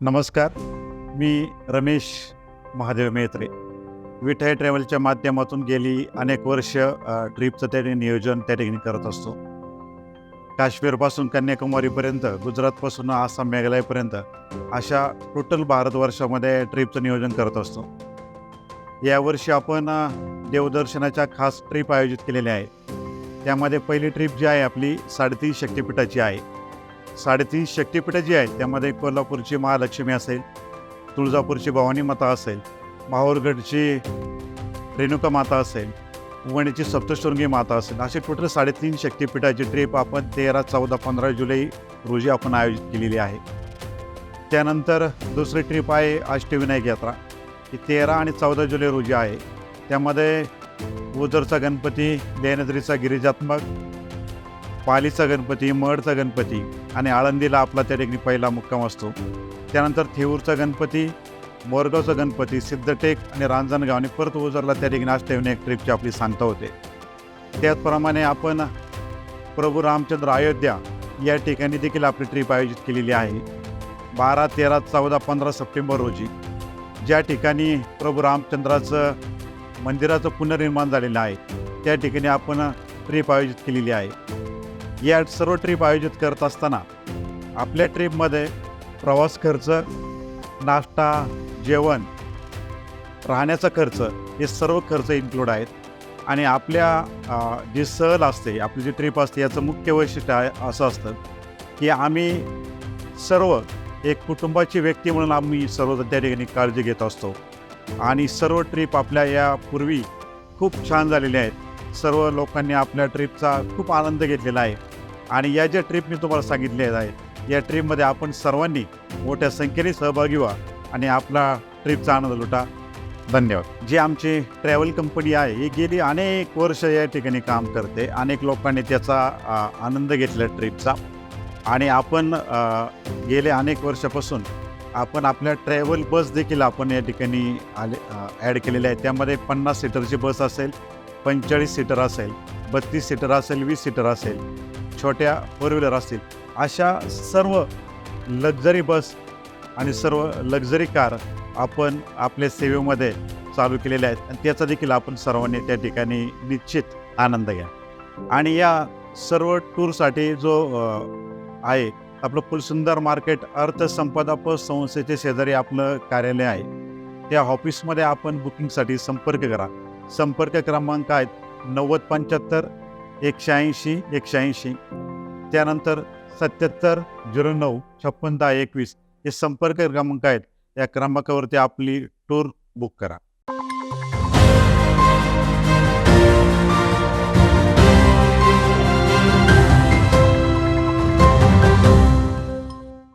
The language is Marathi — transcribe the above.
नमस्कार मी रमेश महादेव मेत्रे विठाई ट्रॅव्हलच्या माध्यमातून गेली अनेक वर्ष ट्रिपचं त्या ठिकाणी नियोजन त्या ठिकाणी करत असतो. काश्मीरपासून कन्याकुमारीपर्यंत गुजरातपासून आसाम मेघालयपर्यंत अशा टोटल भारतवर्षामध्ये ट्रिपचं नियोजन करत असतो. यावर्षी आपण देवदर्शनाच्या खास ट्रिप आयोजित केलेल्या आहे त्यामध्ये पहिली ट्रिप जी आहे आपली साडेतीन शक्तिपीठाची आहे. साडेतीन शक्तिपीठं जी आहेत त्यामध्ये कोल्हापूरची महालक्ष्मी असेल तुळजापूरची भवानी माता असेल माहूरगडची रेणुका माता असेल वणीची सप्तशृंगी माता असेल असे टोटल साडेतीन शक्तिपीठाची ट्रिप आपण तेरा चौदा पंधरा जुलै रोजी आपण आयोजित केलेली आहे. त्यानंतर दुसरी ट्रिप आहे अष्टविनायक यात्रा ही तेरा आणि चौदा जुलै रोजी आहे. त्यामध्ये ओझरचा गणपती लेण्याद्रीचा गिरिजात्मक पालीचा गणपती मडचा गणपती आणि आळंदीला आपला त्या ठिकाणी पहिला मुक्काम असतो. त्यानंतर थेऊरचा गणपती मोरगावचा गणपती सिद्धटेक आणि रांजणगाव आणि परत ओझरला त्या ठिकाणी अष्टविनायक एक ट्रिपची आपली सांगता होते. त्याचप्रमाणे आपण प्रभू रामचंद्र अयोध्या या ठिकाणी देखील आपली ट्रिप आयोजित केलेली आहे. बारा तेरा चौदा पंधरा सप्टेंबर रोजी. ज्या ठिकाणी प्रभू रामचंद्राचं मंदिराचं पुनर्निर्माण झालेलं आहे त्या ठिकाणी आपण ट्रिप आयोजित केलेली आहे. या सर्व ट्रिप आयोजित करत असताना आपल्या ट्रिपमध्ये प्रवास खर्च नाश्ता जेवण राहण्याचा खर्च हे सर्व खर्च इन्क्लूड आहेत. आणि आपल्या जी सहल असते आपली जी ट्रिप असते याचं मुख्य वैशिष्ट्य आहे असं असतं की आम्ही सर्व एक कुटुंबाची व्यक्ती म्हणून आम्ही सर्व त्या ठिकाणी काळजी घेत असतो. आणि सर्व ट्रिप आपल्या यापूर्वी खूप छान झालेल्या आहेत. सर्व लोकांनी आपल्या ट्रिपचा खूप आनंद घेतलेला आहे. आणि या ज्या ट्रिप मी तुम्हाला सांगितल्या आहेत या ट्रिपमध्ये आपण सर्वांनी मोठ्या संख्येने सहभागी व्हा आणि आपला ट्रिपचा आनंद लुटा. धन्यवाद. जी आमची ट्रॅव्हल कंपनी आहे ही गेली अनेक वर्ष या ठिकाणी काम करते. अनेक लोकांनी त्याचा आनंद घेतला ट्रिपचा आणि आपण गेले अनेक वर्षापासून आपण आपल्या ट्रॅव्हल बस देखील आपण या ठिकाणी आले ॲड केलेल्या आहे त्यामध्ये पन्नास सीटरची बस असेल पंचेचाळीस सीटर असेल बत्तीस सीटर असेल वीस सीटर असेल छोट्या फोर व्हीलर असतील अशा सर्व लक्झरी बस आणि सर्व लक्झरी कार आपण आपल्या सेवेमध्ये चालू केलेल्या आहेत. आणि त्याचा देखील आपण सर्वांनी त्या ठिकाणी निश्चित आनंद घ्या. आणि या सर्व टूरसाठी जो आहे आपलं फुलसुंदर मार्केट अर्थसंपदा प संस्थेचे शेजारी आपलं कार्यालय आहे. त्या ऑफिसमध्ये आपण बुकिंगसाठी संपर्क करा. संपर्क क्रमांक आहेत नव्वद पंच्याहत्तर एकशे ऐंशी एकशे ऐंशी. त्यानंतर सत्याहत्तर झिरो नऊ छप्पन दहा एकवीस. हे संपर्क क्रमांक आहेत. या क्रमांकावरती आपली टूर बुक करा.